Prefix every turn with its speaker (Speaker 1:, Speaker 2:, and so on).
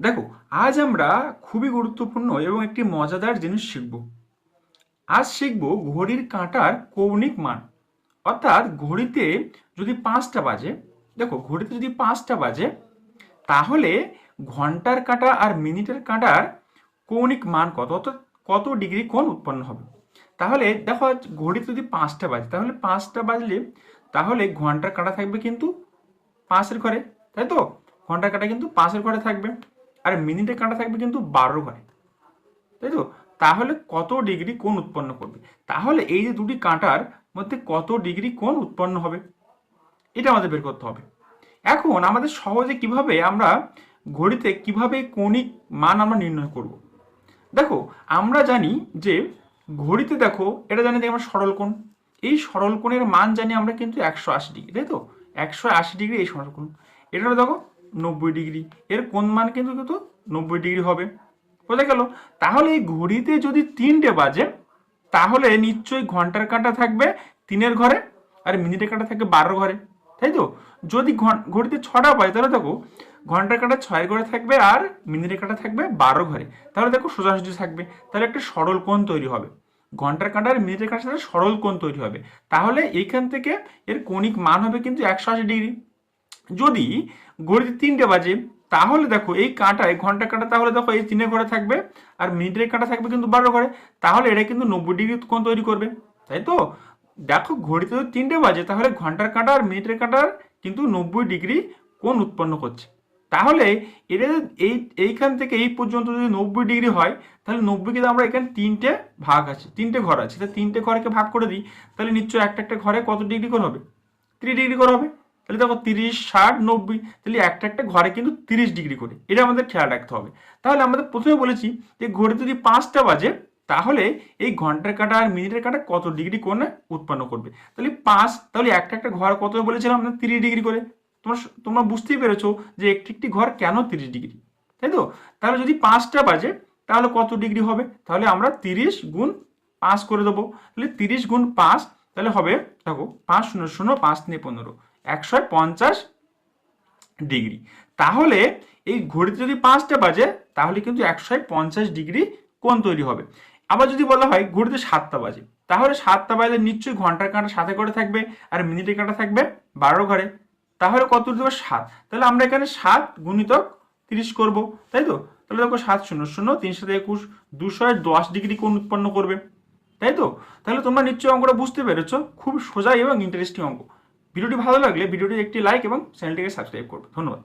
Speaker 1: দেখো, আজ আমরা খুবই গুরুত্বপূর্ণ এবং একটি মজাদার জিনিস শিখব। আজ শিখব ঘড়ির কাঁটার কৌণিক মান। অর্থাৎ ঘড়িতে যদি পাঁচটা বাজে, দেখো, ঘড়িতে যদি পাঁচটা বাজে, তাহলে ঘণ্টার কাঁটা আর মিনিটের কাঁটার কৌণিক মান কত? অর্থাৎ কত ডিগ্রি কোণ উৎপন্ন হবে? তাহলে দেখো ঘড়িতে যদি পাঁচটা বাজে, তাহলে পাঁচটা বাজলে, তাহলে ঘণ্টার কাঁটা থাকবে কিন্তু পাঁচের ঘরে, তাই তো? ঘণ্টার কাঁটা কিন্তু পাঁচের ঘরে থাকবে। আর মিনিটের কাঁটা থাকবে কিন্তু বারো ঘরে। তাই তো? তাহলে কত ডিগ্রি কোণ উৎপন্ন করবে? তাহলে এই যে দুটি কাঁটার মধ্যে কত ডিগ্রি কোণ উৎপন্ন হবে? এটা আমাদের বের করতে হবে। এখন আমাদের সহজে কীভাবে আমরা ঘড়িতে কীভাবে কৌণিক মান আমরা নির্ণয় করব? দেখো, আমরা জানি যে ঘড়িতে দেখো, এটা জানি যে আমরা সরল কোণ। এই সরল কোণের মান জানি আমরা কিন্তু একশো আশি ডিগ্রি, তাই তো? একশো আশি ডিগ্রি এই সরল কোণ। এটা দেখো নব্বই ডিগ্রি। এর কোন মান কিন্তু কিন্তু নব্বই ডিগ্রি হবে। বোঝা গেল? তাহলে এই ঘড়িতে যদি তিনটে বাজে, তাহলে নিশ্চয়ই ঘণ্টার কাঁটা থাকবে তিনের ঘরে আর মিনিটের কাঁটা থাকবে বারো ঘরে। তাই তো? যদি ঘড়িতে ছটা বাজে, তাহলে দেখো, ঘণ্টার কাঁটা ছয়ের ঘরে থাকবে আর মিনিটের কাঁটা থাকবে বারো ঘরে। তাহলে দেখো সোজাসুজি থাকবে। তাহলে একটা সরল কোণ তৈরি হবে। ঘণ্টার কাঁটা আর মিনিটের কাঁটার সাথে সরল কোণ তৈরি হবে। তাহলে এইখান থেকে এর কৌণিক মান হবে কিন্তু একশো আশি ডিগ্রি। যদি ঘড়িতে তিনটে বাজে, তাহলে দেখো এই কাঁটায়, ঘণ্টা কাঁটা, তাহলে দেখো এই তিনের ঘরে থাকবে আর মিনিটের কাঁটা থাকবে কিন্তু বারো ঘরে, তাহলে এটা কিন্তু নব্বই ডিগ্রি কোণ তৈরি করবে, তাই তো? দেখো ঘড়িতে যদি তিনটে বাজে, তাহলে ঘণ্টার কাঁটা আর মিনিটের কাঁটার কিন্তু নব্বই ডিগ্রি কোণ উৎপন্ন করছে। তাহলে এটা এই, এইখান থেকে এই পর্যন্ত যদি নব্বই ডিগ্রি হয়, তাহলে নব্বই কিন্তু আমরা এখানে তিনটে ভাগ আছে, তিনটে ঘর আছে তাহলে তিনটে ঘরকে ভাগ করে দিই, তাহলে নিশ্চয়ই একটা একটা ঘরে কত ডিগ্রি করে হবে? ত্রিশ ডিগ্রি করে হবে। তাহলে দেখো তিরিশ, ষাট, নব্বই, তাহলে একটা একটা ঘরে কিন্তু তিরিশ ডিগ্রি করে। এটা আমাদের খেয়াল রাখতে হবে। তাহলে আমাদের প্রথমে বলেছি যে ঘড়ি যদি পাঁচটা বাজে, তাহলে এই ঘণ্টার কাটা আর মিনিটের কাটা কত ডিগ্রি কোণে উৎপন্ন করবে? তাহলে পাঁচ, তাহলে একটা একটা ঘর কত বলেছিলাম আমরা তিরিশ ডিগ্রি করে। তোমরা তোমরা বুঝতেই পেরেছ যে একটি একটি ঘর কেন তিরিশ ডিগ্রি? তাই তো? তাহলে যদি পাঁচটা বাজে, তাহলে কত ডিগ্রি হবে? তাহলে আমরা তিরিশ গুণ পাঁচ করে দেবো। তাহলে তিরিশ গুণ পাঁচ, তাহলে হবে, দেখো, পাঁচ শূন্য শূন্য পাঁচ নিয়ে পনেরো। একশো পঞ্চাশ ডিগ্রি। তাহলে এই ঘড়িতে যদি পাঁচটা বাজে, তাহলে কিন্তু একশো পঞ্চাশ ডিগ্রি কোণ তৈরি হবে। আবার যদি বলা হয় ঘড়িতে সাতটা বাজে, তাহলে সাতটা বাজে নিশ্চয়ই ঘণ্টার কাঁটা সাথে করে থাকবে আর মিনিটের কাঁটা থাকবে বারো ঘরে। তাহলে কত দেবো সাত। তাহলে আমরা এখানে সাত গুণিতক তিরিশ করব, তাই তো? তাহলে দেখো সাত শূন্য শূন্য, তিন সাথে একুশ, দুশো দশ ডিগ্রি কোণ উৎপন্ন করবে, তাই তো? তাহলে তোমরা নিশ্চয়ই অঙ্কটা বুঝতে পেরেছ। খুব সোজা এবং ইন্টারেস্টিং অঙ্ক। ভিডিওটি ভালো লাগলে ভিডিওটি একটি লাইক এবং চ্যানেলটিকে সাবস্ক্রাইব করবে। ধন্যবাদ।